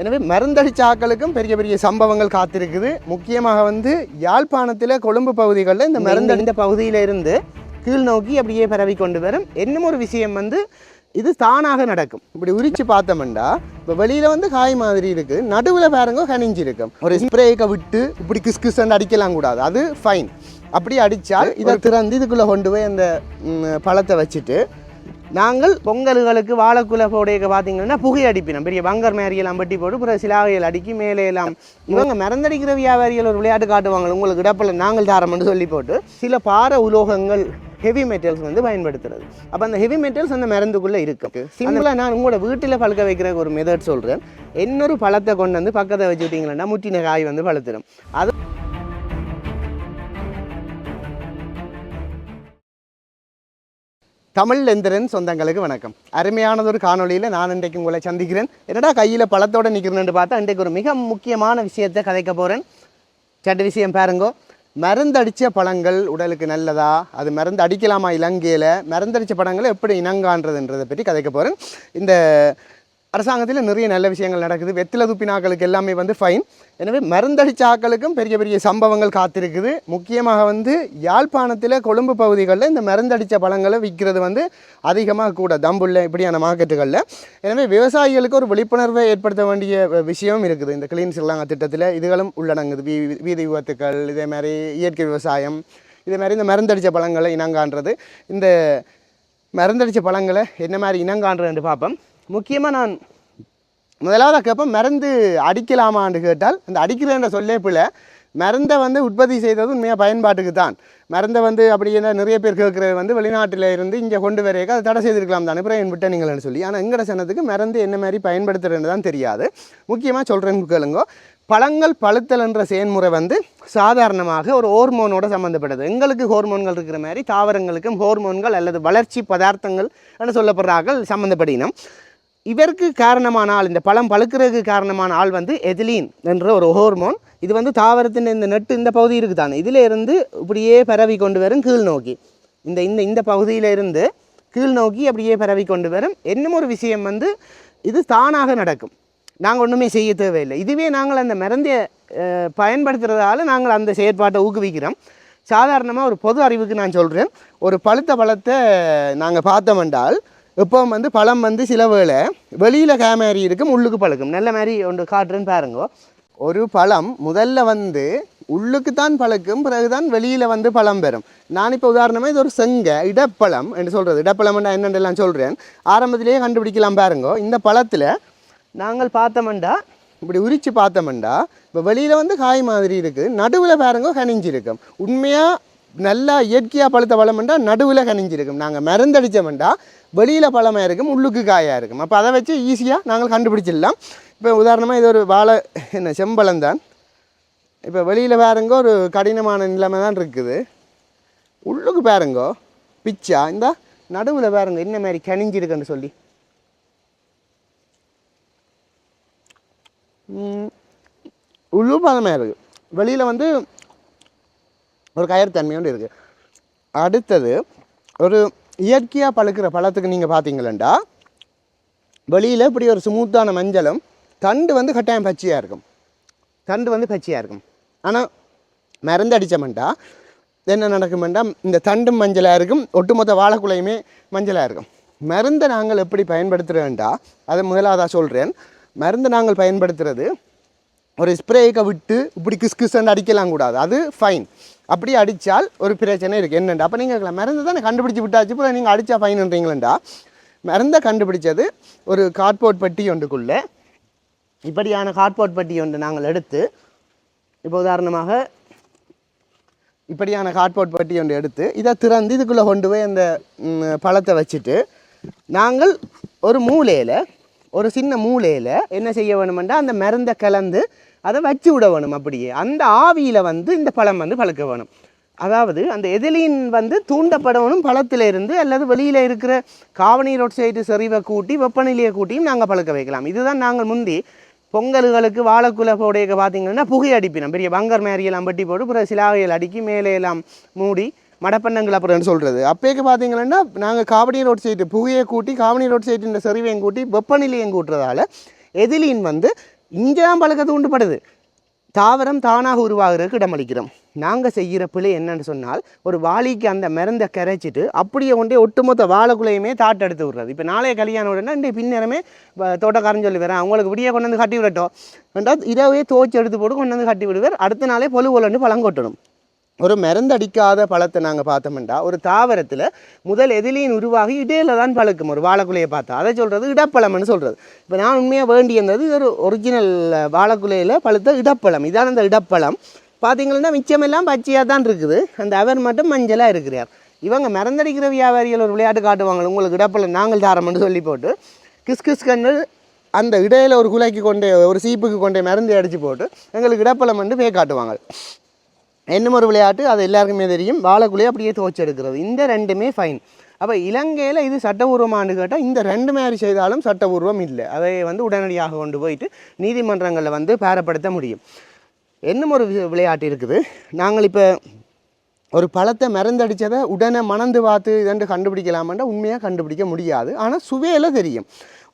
எனவே மருந்தடிச்ச ஆக்களுக்கும் பெரிய பெரிய சம்பவங்கள் காத்திருக்குது. முக்கியமாக வந்து யாழ்ப்பாணத்தில் கொழும்பு பகுதிகளில் இந்த மருந்து இந்த பகுதியில இருந்து கீழ் நோக்கி அப்படியே பரவி கொண்டு வரும். இன்னும் ஒரு விஷயம் வந்து இது தானாக நடக்கும். இப்படி உரிச்சு பார்த்தோம்னா இப்போ வெளியில வந்து காய் மாதிரி இருக்கு நடுவில் பாருங்க கனிஞ்சு இருக்கும் ஒரு ஸ்ப்ரேக்க விட்டு இப்படி கிஸ் கிஸ்ன்னு அடிக்கலாம் கூடாது. அது ஃபைன் அப்படி அடித்தால் இதை திறந்து இதுக்குள்ளே கொண்டு போய் அந்த பழத்தை வச்சுட்டு நாங்கள் பொங்கல்களுக்கு வாழைக்குலை போடையக்க பார்த்தீங்கன்னா புகை அடிப்பினோம். பெரிய பங்கர் மேரியெல்லாம் பட்டி போட்டு பிறகு சிலாவைகள் அடுக்கி மேலே எல்லாம் இவங்க மறந்தடிக்கிற வியாபாரிகள் ஒரு விளையாட்டு காட்டுவாங்க உங்களுக்கு இடப்பில் நாங்கள் தாரம்னு சொல்லி போட்டு சில பார உலோகங்கள் ஹெவி மெட்டல்ஸ் வந்து பயன்படுத்துறது. அப்போ அந்த ஹெவி மெட்டல்ஸ் அந்த மருந்துக்குள்ளே இருக்கு சிம்பிளாக நான் உங்களோட வீட்டில் பழுக்க வைக்கிற ஒரு மெதட் சொல்கிறேன் இன்னொரு பழத்தை கொண்டு வந்து பக்கத்தை வச்சு முட்டின காய் வந்து பழுத்துடும் அது தமிழ் எந்திரன் சொந்தங்களுக்கு வணக்கம். அருமையானதொரு காணொலியில் நான் இன்றைக்கு உங்களை சந்திக்கிறேன். என்னடா கையில் பழத்தோடு நிற்கிறேன்னு பார்த்தா இன்றைக்கு ஒரு மிக முக்கியமான விஷயத்தை கதைக்க போகிறேன் சட்ட விஷயம் பாருங்கோ. மருந்தடித்த பழங்கள் உடலுக்கு நல்லதா? அது மருந்து அடிக்கலாமா இலங்கையில்? மருந்தடித்த பழங்களை எப்படி இனங்கான்றதுன்றதை பற்றி கதைக்க போகிறேன் இந்த அரசாங்கத்தில் நிறைய நல்ல விஷயங்கள் நடக்குது. வெத்தில துப்பினாக்களுக்கு எல்லாமே வந்து ஃபைன் எனவே மருந்தடிச்ச ஆக்களுக்கும் பெரிய பெரிய சம்பவங்கள் காத்திருக்குது. முக்கியமாக வந்து யாழ்ப்பாணத்தில் கொழும்பு பகுதிகளில் இந்த மருந்தடித்த பழங்களை விற்கிறது வந்து அதிகமாக கூட. தம்புள்ள இப்படியான மார்க்கெட்டுகளில். எனவே விவசாயிகளுக்கு ஒரு விழிப்புணர்வை ஏற்படுத்த வேண்டிய விஷயம் விஷயமும் இருக்குது. இந்த கிளீன் சில்லாங்க திட்டத்தில் இதுகளும் உள்ளடங்குது. வீ வீதி விபத்துக்கள் இதே மாதிரி இயற்கை விவசாயம் இதே மாதிரி இந்த மருந்தடித்த பழங்களை இனங்காண்றது. இந்த மருந்தடித்த பழங்களை என்ன மாதிரி இனங்காண்றதுன்னு பார்ப்போம். முக்கியமாக நான் முதலாவது கேட்போம் மருந்து அடிக்கலாமான்னு கேட்டால் அந்த அடிக்கிறேன்ற சொல்லே பிள்ளை மருந்தை வந்து உற்பத்தி செய்தது உண்மையாக பயன்பாட்டுக்கு தான். மருந்தை வந்து அப்படி என்ன நிறைய பேர் கேட்குறது வந்து வெளிநாட்டில் இருந்து இங்கே கொண்டு வரையக்க அதை தடை செய்திருக்கலாம் தான் அப்புறம் என் விட்டனீங்கள்னு சொல்லி. ஆனால் எங்கட சனத்துக்கு மருந்து என்ன மாதிரி பயன்படுத்துறதுன்னு தான் தெரியாது. முக்கியமாக சொல்கிறேன்னு கேளுங்கோ. பழங்கள் பழுத்தல் என்ற செயல்முறை வந்து சாதாரணமாக ஒரு ஹோர்மோனோட சம்மந்தப்பட்டது எங்களுக்கு ஹோர்மோன்கள் இருக்கிற மாதிரி தாவரங்களுக்கும் ஹோர்மோன்கள் அல்லது வளர்ச்சி பதார்த்தங்கள் என்று சொல்லப்படுறார்கள் சம்மந்தப்படினம் இவருக்கு காரணமான ஆள் இந்த பழம் பழுக்கிறதுக்கு காரணமான ஆள் வந்து எதிலீன் என்ற ஒரு ஹோர்மோன் இது வந்து தாவரத்தின் இந்த நெட்டு இந்த பகுதி இருக்குது தானே இதில் இருந்து இப்படியே பரவி கொண்டு வரும் கீழ் நோக்கி. இந்த இந்த இந்த பகுதியில இருந்து கீழ் நோக்கி அப்படியே பரவி கொண்டு வரும். என்னும் ஒரு விஷயம் வந்து இது தானாக நடக்கும். நாங்கள் ஒன்றுமே செய்ய தேவையில்லை. இதுவே நாங்கள் அந்த மருந்தை பயன்படுத்துகிறதால நாங்கள் அந்த செயற்பாட்டை ஊக்குவிக்கிறோம். சாதாரணமாக ஒரு பொது அறிவுக்கு நான் சொல்கிறேன் ஒரு பழுத்த பழத்தை நாங்கள் பார்த்தோம் என்றால் இப்போ வந்து பழம் வந்து சில வேளை வெளியில் கேமாரி இருக்கும் உள்ளுக்கு பழுக்கும். நல்ல மாதிரி ஒன்று காட்டுறேன்னு பாருங்க. ஒரு பழம் முதல்ல வந்து உள்ளுக்கு தான் பழுக்கும் பிறகுதான் வெளியில் வந்து பழம் பெறும். நான் இப்போ உதாரணமாக இது ஒரு செங்க இடப்பழம் என்று சொல்கிறது இடப்பழம்னா என்னென்னலாம் சொல்கிறேன் ஆரம்பத்திலேயே கண்டுபிடிக்கலாம் பாருங்க. இந்த பழத்தில் நாங்கள் பார்த்தோம்டா இப்படி உரித்து பார்த்தோம்டா இப்போ வெளியில் வந்து காய் மாதிரி இருக்குது நடுவில் பாருங்க கனிஞ்சிருக்கும். உண்மையாக நல்லா இயற்கையாக பழுத்த பழம்ண்டா நடுவில் கனிஞ்சிருக்கும். நாங்கள் மருந்தடித்தோம்டா வெளியில் பழமாக இருக்கும் உள்ளுக்கு காயாக இருக்கும். அப்போ அதை வச்சு ஈஸியாக நாங்கள் கண்டுபிடிச்சிடலாம். இப்போ உதாரணமாக இது ஒரு வாழை என்ன செம்பழம் தான். இப்போ வெளியில் பாருங்க ஒரு கடினமான நிலைமை தான் இருக்குது. உள்ளுக்கு பாருங்கோ பிச்சா இந்த நடுவில் பாருங்க என்ன மாதிரி கனிஞ்சிருக்குன்னு சொல்லி. உள்ளு பழமையாக இருக்குது வெளியில் வந்து ஒரு கயற்தன்மையோடு இருக்குது அடுத்தது ஒரு இயற்கையாக பழுக்கிற பழத்துக்கு நீங்கள் பார்த்தீங்களா வெளியில் இப்படி ஒரு ஸ்மூத்தான மஞ்சளும் தண்டு வந்து கட்டாயம் பச்சையாக இருக்கும். தண்டு வந்து பச்சையாக இருக்கும். ஆனால் மருந்து அடித்தமெண்டா என்ன நடக்குமெண்டா இந்த தண்டும் மஞ்சளாக இருக்கும் ஒட்டுமொத்த வாழைக்குலையுமே மஞ்சளாக இருக்கும். மருந்தை நாங்கள் எப்படி பயன்படுத்துகிறோம்டா அதை முதலாவதாக சொல்கிறேன் மருந்தை நாங்கள் பயன்படுத்துறது ஒரு ஸ்ப்ரேக்கை விட்டு இப்படி கிஸ் கிஸ்ன்னு அடிக்கலாம் கூடாது. அது ஃபைன் அப்படி அடித்தால் ஒரு பிரச்சனை இருக்குது என்னண்டா? அப்போ நீங்கள் மருந்து தானே கண்டுபிடிச்சி விட்டாச்சு. இப்போ நீங்கள் அடித்தா ஃபைன்ன்றீங்களா மருந்தை கண்டுபிடிச்சது ஒரு கார்ட்போர்ட் பெட்டி ஒன்றுக்குள்ளே. இப்படியான கார்ட்போர்ட் பெட்டி ஒன்று நாங்கள் எடுத்து இப்போ உதாரணமாக இப்படியான கார்ட்போர்ட் பெட்டி ஒன்று எடுத்து இதை திறந்து இதுக்குள்ளே கொண்டு போய் அந்த பழத்தை வச்சுட்டு நாங்கள் ஒரு மூலையில் ஒரு சின்ன மூலையில் என்ன செய்ய வேணுமெண்டா அந்த மருந்தை கலந்து அதை வச்சு விட வேணும் அப்படியே. அந்த ஆவியில் வந்து இந்த பழம் வந்து பழுக்க வேணும். அதாவது அந்த எதிலின் வந்து தூண்டப்படவனும் பழத்தில் இருந்து அல்லது வெளியில் இருக்கிற காவணி ரோட் சைடு செறிவை கூட்டி வெப்பநிலையை கூட்டியும் நாங்கள் பழுக்க வைக்கலாம். இதுதான் நாங்கள் முந்தி பொங்கல்களுக்கு வாழைக்குலை போடையக்க பார்த்தீங்கன்னா புகை அடிப்பினோம். பெரிய பங்கர் மேரியெல்லாம் பட்டி போட்டு பிற சிலாவையில் அடுக்கி மேலே எல்லாம் மூடி மடப்பண்ணங்கள் அப்புறம்னு சொல்கிறது அப்போக்கு பார்த்தீங்கன்னா நாங்கள் காவடி ரோட் சைட்டு புகையை கூட்டி காவடி ரோட் சைட்டின் செறிவையும் கூட்டி வெப்பநிலையும் கூட்டுறதால எதிலின் வந்து இங்கே தான் பழக்க தூண்டுபடுது தாவரம் தானாக உருவாகிறதுக்கு இடமளிக்கிறோம். நாங்கள் செய்கிற பிழை என்னன்னு சொன்னால் ஒரு வாளிக்கு அந்த மருந்தை கரைச்சிட்டு அப்படியே கொண்டே ஒட்டுமொத்த வாழைக்குள்ளையுமே தாட்டு எடுத்து விடுறது. இப்போ நாளைய கல்யாணம் உடனே இன்றைய பின்னரமே தோட்டக்காரன் சொல்லி வரேன் அவங்களுக்கு விடிய கொண்டு வந்து கட்டி விடட்டும். என்றால் இரவே தோச்சி எடுத்து போட்டு கொண்டு வந்து கட்டி விடுவார். அடுத்த நாளே பொழு பொலன்னு பழம் கொட்டணும். ஒரு மருந்தடிக்காத பழத்தை நாங்கள் பார்த்தோம்னா ஒரு தாவரத்தில் முதல் எதிலையும் உருவாகி இடையில தான் பழுக்கும். ஒரு வாழைக்குலையை பார்த்தா. அதை சொல்கிறது இடப்பழம்னு சொல்கிறது இப்போ நான் உண்மையாக வேண்டியிருந்தது ஒரு ஒரிஜினல் வாழைக்குலையில் பழுத்த இடப்பழம். இதான் அந்த இடப்பழம். பார்த்தீங்கன்னா மிச்சமெல்லாம் பச்சையாக தான் இருக்குது. அந்த அவர் மட்டும் மஞ்சளாக இருக்கிறார். இவங்க மருந்தடிக்கிற வியாபாரிகள் ஒரு விளையாட்டு காட்டுவாங்க உங்களுக்கு இடப்பழம் நாங்கள் தாரம்னு சொல்லி போட்டு கிஸ் கிஸ் கண்ணு அந்த இடையில ஒரு குலைக்கு கொண்டே ஒரு சீப்புக்கு கொண்டே மருந்து அடித்து போட்டு எங்களுக்கு இடப்பழம் வந்து பே காட்டுவாங்க. இன்னும் ஒரு விளையாட்டு அது எல்லாருக்குமே தெரியும். வாழைக்குள்ளேயே அப்படியே துவச்செடுக்கிறது. இந்த ரெண்டுமே ஃபைன் அப்போ இலங்கையில் இது சட்டபூர்வமானு கேட்டால் இந்த ரெண்டு மாதிரி செய்தாலும் சட்டபூர்வம் இல்லை. அதை வந்து உடனடியாக கொண்டு போயிட்டு நீதிமன்றங்களில் வந்து பேரப்படுத்த முடியும். என்னும் ஒரு விளையாட்டு இருக்குது. நாங்கள் இப்போ ஒரு பழத்தை மறந்தடித்ததை உடனே மணந்து பார்த்து இதண்டு கண்டுபிடிக்கலாமென்றா உண்மையாக கண்டுபிடிக்க முடியாது. ஆனால் சுவையில் தெரியும்.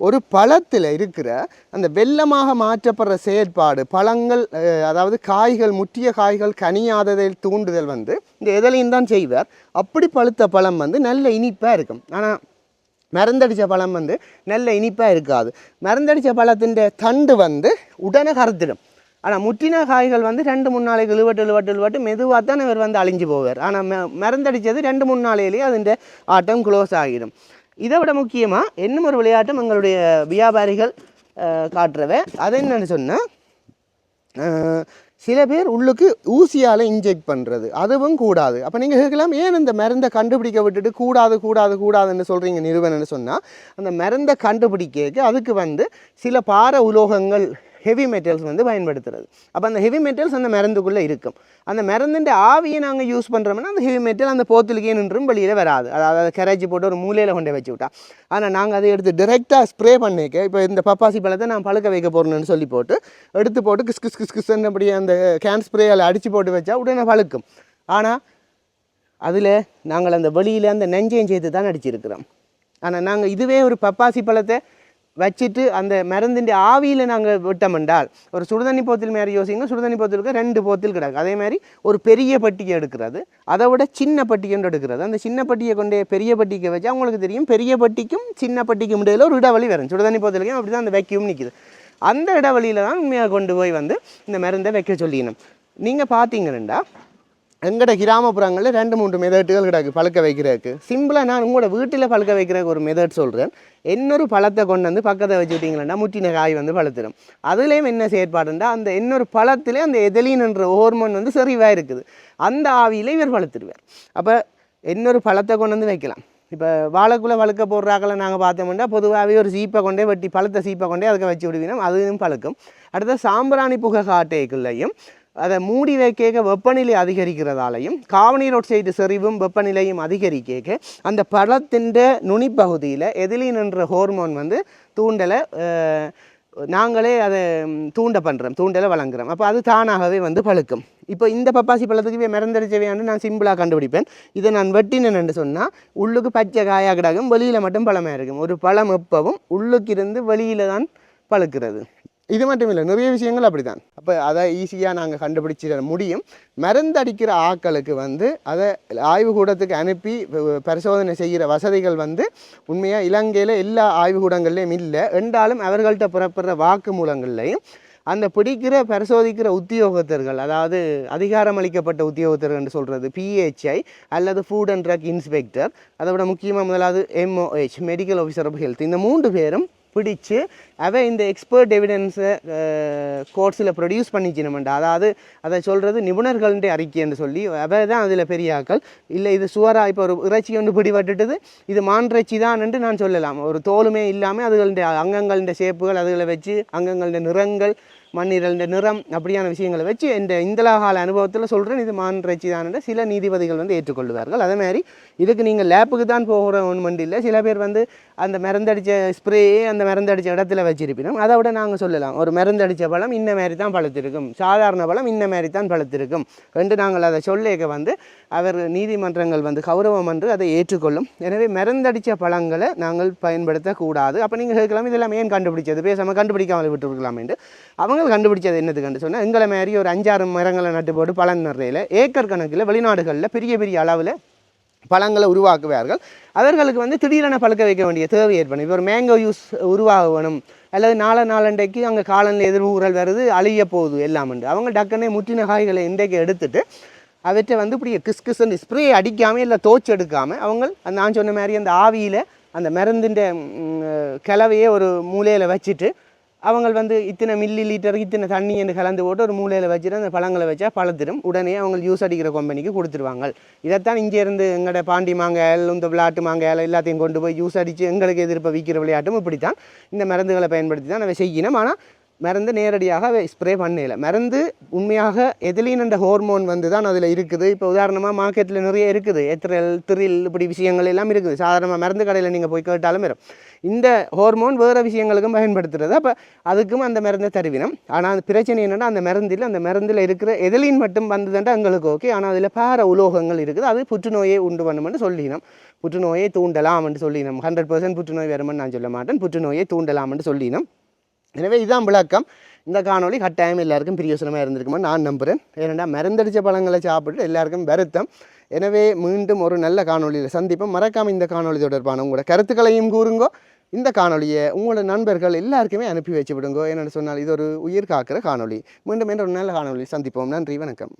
ஒரு பழத்தில் இருக்கிற அந்த வெள்ளமாக மாற்றப்படுற செயற்பாடு பழங்கள் அதாவது காய்கள் முற்றிய காய்கள் கனியாததை தூண்டுதல் வந்து இந்த எதிலையும் தான் செய்வார். அப்படி பழுத்த பழம் வந்து நல்ல இனிப்பாக இருக்கும். ஆனால் மருந்தடித்த பழம் வந்து நல்ல இனிப்பாக இருக்காது. மருந்தடித்த பழத்தின் தண்டு வந்து உடனே கருத்திடும். ஆனால் முற்றின காய்கள் வந்து ரெண்டு மூணு நாளைக்கு இழுவட்டு இழுவட்டு இழுவட்டு மெதுவாக தான் இவர் வந்து அழிஞ்சு போவார். ஆனால் ம மருந்தடித்தது ரெண்டு மூணு நாளையிலேயே அதுன்ற ஆட்டம் க்ளோஸ் ஆகிடும். இதை விட முக்கியமாக இன்னும் ஒரு விளையாட்டும் எங்களுடைய வியாபாரிகள் காட்டுறவை காட்டுறவ அது என்னென்னு சொன்னால் சில பேர் உள்ளுக்கு ஊசியால் இன்ஜெக்ட் பண்ணுறது அதுவும் கூடாது. அப்போ நீங்கள் கேட்கலாம் ஏன் இந்த மருந்தை கண்டுபிடிக்க விட்டுட்டு கூடாது கூடாது கூடாதுன்னு சொல்கிறீங்க நிறுவனம்னு சொன்னால் அந்த மருந்தை கண்டுபிடிக்க அதுக்கு வந்து சில பார உலோகங்கள் ஹெவி மெட்டல்ஸ் வந்து பயன்படுத்துறது. அப்போ அந்த ஹெவி மெட்டல்ஸ் அந்த மருந்துக்குள்ளே இருக்கும். அந்த மருந்துன்ற ஆவியை நாங்கள் யூஸ் பண்ணுறோம்னா அந்த ஹெவி மெட்டல் அந்த போத்துலுக்கே நின்றும் வெளியில் வராது. அதாவது அதை கரைச்சி போட்டு ஒரு மூலையில் கொண்டு வச்சு விட்டா ஆனால் நாங்கள் அதை எடுத்து டிரெக்டாக ஸ்ப்ரே பண்ணிக்க இப்போ இந்த பப்பாசி பழத்தை நான் பழுக்க வைக்க போகிறேன்னு சொல்லி போட்டு எடுத்து போட்டு கிஸ் கிஸ் கிஸ் கிஸ்ன்னு அப்படியே அந்த கேன் ஸ்ப்ரேயால் அடித்து போட்டு வச்சா உடனே பழுக்கும். ஆனால் அதில் நாங்கள் அந்த வெளியில் அந்த நெஞ்சையும் சேர்த்து தான் அடிச்சிருக்கிறோம். ஆனால் நாங்கள் இதுவே ஒரு பப்பாசி பழத்தை வச்சுட்டு அந்த மருந்தின் ஆவியில் நாங்கள் விட்டோம்ண்டால் ஒரு சுடுதண்ணி போத்தில் மாதிரி யோசிங்க சுடுதண்ணி போத்திலுக்கு ரெண்டு போத்தில் கிடக்கு. அதே மாதிரி ஒரு பெரிய பட்டியை எடுக்கிறது. அதை விட சின்ன பட்டி கொண்டு எடுக்கிறது. அந்த சின்ன பட்டியை கொண்டே பெரிய பட்டிக்கு வச்சு அவங்களுக்கு தெரியும் பெரிய பட்டிக்கும் சின்ன பட்டிக்கும் இடையில ஒரு இடைவெளி வரும். சுடுதண்ணி போத்திலுக்கும் அப்படி தான் அந்த வேக்யூம் நிற்குது அந்த இடைவெளியில் தான் உண்மையாக கொண்டு போய் வந்து இந்த மருந்தை வைக்க சொல்லிடணும் நீங்கள் பார்த்தீங்கன்னா எங்கட கிராமப்புறங்களில் ரெண்டு மூன்று மெதட்டுகள் கிடக்கு பழுக்க வைக்கிறதுக்கு. சிம்பிளாக நான் உங்களோட வீட்டில் பழுக்க வைக்கிறதுக்கு ஒரு மெதட் சொல்கிறேன் இன்னொரு பழத்தை கொண்டு வந்து பக்கத்தை வச்சுட்டிங்கன்னா முட்டின காய் வந்து பழுத்துடும் அதுலேயும் என்ன செயற்பாடுண்டா அந்த இன்னொரு பழத்திலே அந்த எதலின்ன்ற ஹோர்மோன் வந்து செறிவாக இருக்குது. அந்த ஆவியில் இவர் பழுத்துடுவார் அப்போ இன்னொரு பழத்தை கொண்டு வந்து வைக்கலாம். இப்போ வாழைக்குள்ளே வழுக்க போடுறாக்களை நாங்கள் பார்த்தோம்னா பொதுவாகவே ஒரு சீப்பை கொண்டே வெட்டி பழுத்த சீப்பை கொண்டே அதுக்கு வச்சு விடுவினோம் அதுவும் பழுக்கும். அடுத்த சாம்பிராணி புகை காட்டைக்குள்ளேயும் அதை மூடி வைக்க வெப்பநிலை அதிகரிக்கிறதாலையும் காவனீரோட் சைடு செறிவும் வெப்பநிலையும் அதிகரிக்க அந்த பழத்தின் நுனிப்பகுதியில் எதிலின் என்ற ஹோர்மோன் வந்து தூண்டலை நாங்களே அதை தூண்ட பண்ணுறோம் தூண்டலை வழங்குறோம். அப்போ அது தானாகவே வந்து பழுக்கும். இப்போ இந்த பப்பாசி பழத்துக்கு இவை நான் சிம்பிளாக கண்டுபிடிப்பேன். இதை நான் வெட்டினேன்னு சொன்னால் உள்ளுக்கு பச்சை காயாக கிடக்கும் வெளியில் மட்டும் பழமாக இருக்கும். ஒரு பழம் எப்பவும் உள்ளுக்கு இருந்து வெளியில் தான் பழுக்கிறது. இது மட்டும் இல்லை நிறைய விஷயங்கள் அப்படி தான் அப்போ அதை ஈஸியாக நாங்கள் கண்டுபிடிச்சிட முடியும். மருந்தடிக்கிற ஆக்களுக்கு வந்து அதை ஆய்வுக்கூடத்துக்கு அனுப்பி பரிசோதனை செய்கிற வசதிகள் வந்து உண்மையாக இலங்கையில் எல்லா ஆய்வுக்கூடங்கள்லையும் இல்லை. என்றாலும் அவர்கள்ட்ட புறப்படுற வாக்குமூலங்கள்லையும் அந்த பிடிக்கிற பரிசோதிக்கிற உத்தியோகத்தர்கள் அதாவது அதிகாரம் அளிக்கப்பட்ட உத்தியோகத்தர்கள் என்று சொல்கிறது பிஹெச்ஐ அல்லது ஃபுட் அண்ட் ட்ரக் இன்ஸ்பெக்டர் அதை விட முக்கியமாக முதலாவது MOH medical officer of health இந்த மூன்று பேரும் பிடிச்சு அவ இந்த எக்ஸ்பர்ட் எவிடன்ஸை கோர்ஸில் ப்ரொடியூஸ் பண்ணிச்சினமெண்டா. அதாவது அதை சொல்கிறது நிபுணர்களுடைய அறிக்கைன்னு சொல்லி அவை தான் அதில் பெரிய ஆக்கள் இல்லை இது சுவராக இப்போ ஒரு இறைச்சி ஒன்று பிடிபட்டுட்டுது இது மான்றைச்சி தான் என்று நான் சொல்லலாம். ஒரு தோலுமே இல்லாமல் அதுகளுடைய அங்கங்களுடைய ஷேப்புகள் அதுகளை வச்சு அங்கங்களுடைய நிறங்கள் மண்ணீரலுடைய நிறம் அப்படியான விஷயங்களை வச்சு இந்த இந்தலாகால அனுபவத்தில் சொல்கிறேன் இது மான்றைச்சி தான் சில நீதிபதிகள் வந்து ஏற்றுக்கொள்வார்கள். அதே மாதிரி இதுக்கு நீங்கள் லேப்புக்கு தான் போகிற ஒன்று இல்லை. சில பேர் வந்து அந்த மருந்தடித்த ஸ்ப்ரேயே அந்த மருந்தடித்த இடத்துல வச்சிருப்பினோம் அதை விட நாங்கள் சொல்லலாம். ஒரு மருந்தடித்த பழம் இன்ன மாதிரி தான் பழுத்திருக்கும். சாதாரண பழம் இன்ன மாதிரி தான் பழுத்திருக்கும் என்று நாங்கள் அதை சொல்லேக்க வந்து அவர் நீதிமன்றங்கள் வந்து கௌரவம் என்று அதை ஏற்றுக்கொள்ளும். எனவே மருந்தடித்த பழங்களை நாங்கள் பயன்படுத்தக்கூடாது. அப்போ நீங்கள் கேட்கலாம் இதெல்லாம் ஏன் கண்டுபிடிச்சது? பேசாமல் கண்டுபிடிக்காமல் விட்டுருக்கலாம் என்று. அவங்க கண்டுபிடிச்சது என்னதுக்குன்னு சொன்னால் எங்களை மாதிரி ஒரு அஞ்சாறு மரங்களை நட்டு போட்டு பழம் நிறையில ஏக்கர் கணக்கில் வெளிநாடுகளில் பெரிய பெரிய அளவில் பழங்களை உருவாக்குவார்கள். அவர்களுக்கு வந்து திடீரென பழுக்க வைக்க வேண்டிய தேவை ஏற்படும். இப்போ ஒரு மேங்கோ யூஸ் உருவாக வேணும் அல்லது நாள நாளண்டைக்கு அங்கே காலநிலை எதிர்வுகள் வருது அழிய போகுது எல்லாம் உண்டு. அவங்க டக்குனே முற்றின காய்களை இன்றைக்கு எடுத்துட்டு அவற்றை வந்து இப்படி கிஸ் கிஸ்ன்னு ஸ்ப்ரே அடிக்காமல் இல்லை தோச்சு எடுக்காமல் அவங்க அந்த நான் சொன்ன மாதிரி அந்த ஆவியில் அந்த மருந்தின் கிளவையே ஒரு மூலையில் வச்சுட்டு அவங்க வந்து இத்தனை மில்லி லிட்டருக்கு இத்தனை தண்ணி என்று கலந்து போட்டு ஒரு மூலையில் வச்சுட்டு அந்த பழங்களை வச்சா பழத்திடும். உடனே அவங்க யூஸ் அடிக்கிற கம்பெனிக்கு கொடுத்துருவாங்க. இதைத்தான் இங்கே இருந்து எங்களோட பாண்டி மாங்காயல் இந்த விளையாட்டு மாங்காயல் எல்லாத்தையும் கொண்டு போய் யூஸ் அடித்து எங்களுக்கு எதிர்ப்பை விற்கிற விளையாட்டும் இப்படி தான் இந்த மருந்துகளை பயன்படுத்தி தான் அதை செய்யணும். ஆனால் மருந்து நேரடியாக ஸ்ப்ரே பண்ணல மருந்து உண்மையாக எதிலின் என்ற ஹோர்மோன் வந்து தான் அதில் இருக்குது. இப்போ உதாரணமாக மார்க்கெட்டில் நிறைய இருக்குது. எத்திரல் திரில் இப்படி விஷயங்கள் எல்லாம் இருக்குது. சாதாரணமாக மருந்து கடையில் நீங்கள் போய் கேட்டாலும் வரும். இந்த ஹோர்மோன் வேறு விஷயங்களுக்கும் பயன்படுத்துறது. அப்போ அதுக்கும் அந்த மருந்தை தருவினம். ஆனால் அந்த பிரச்சனை என்னென்னா அந்த மருந்தில் அந்த மருந்தில் இருக்கிற எதிலின் மட்டும் வந்ததுன்றா எங்களுக்கு ஓகே ஆனால் அதில் பார உலோகங்கள் இருக்குது. அது புற்றுநோயை உண்டு பண்ணும்னு சொல்லினோம். புற்றுநோயை தூண்டலாம்னு சொல்லினோம். ஹண்ட்ரட் பர்சன்ட் புற்றுநோய் வருமென்னு நான் சொல்ல மாட்டேன். புற்றுநோயை தூண்டலாம்னு சொல்லினோம். எனவே இதுதான் விளக்கம். இந்த காணொளி கட்டாயம் எல்லாருக்கும் பிரியோசனமாக இருந்திருக்குமா? நான் நம்புகிறேன் ஏனெண்டா மருந்தடித்த பழங்களை சாப்பிட்டு எல்லாருக்கும் வருத்தம். எனவே மீண்டும் ஒரு நல்ல காணொலியில் சந்திப்போம். மறக்காமல் இந்த காணொளி தொடர்பான உங்களோட கருத்துக்களையும் கூறுங்கோ. இந்த காணொலியை உங்களோட நண்பர்கள் எல்லாருக்குமே அனுப்பி வச்சு விடுங்கோ என்னென்னு சொன்னால் இது ஒரு உயிர் காக்கிற காணொளி. மீண்டும் என்ற ஒரு நல்ல காணொளி சந்திப்போம். நன்றி வணக்கம்.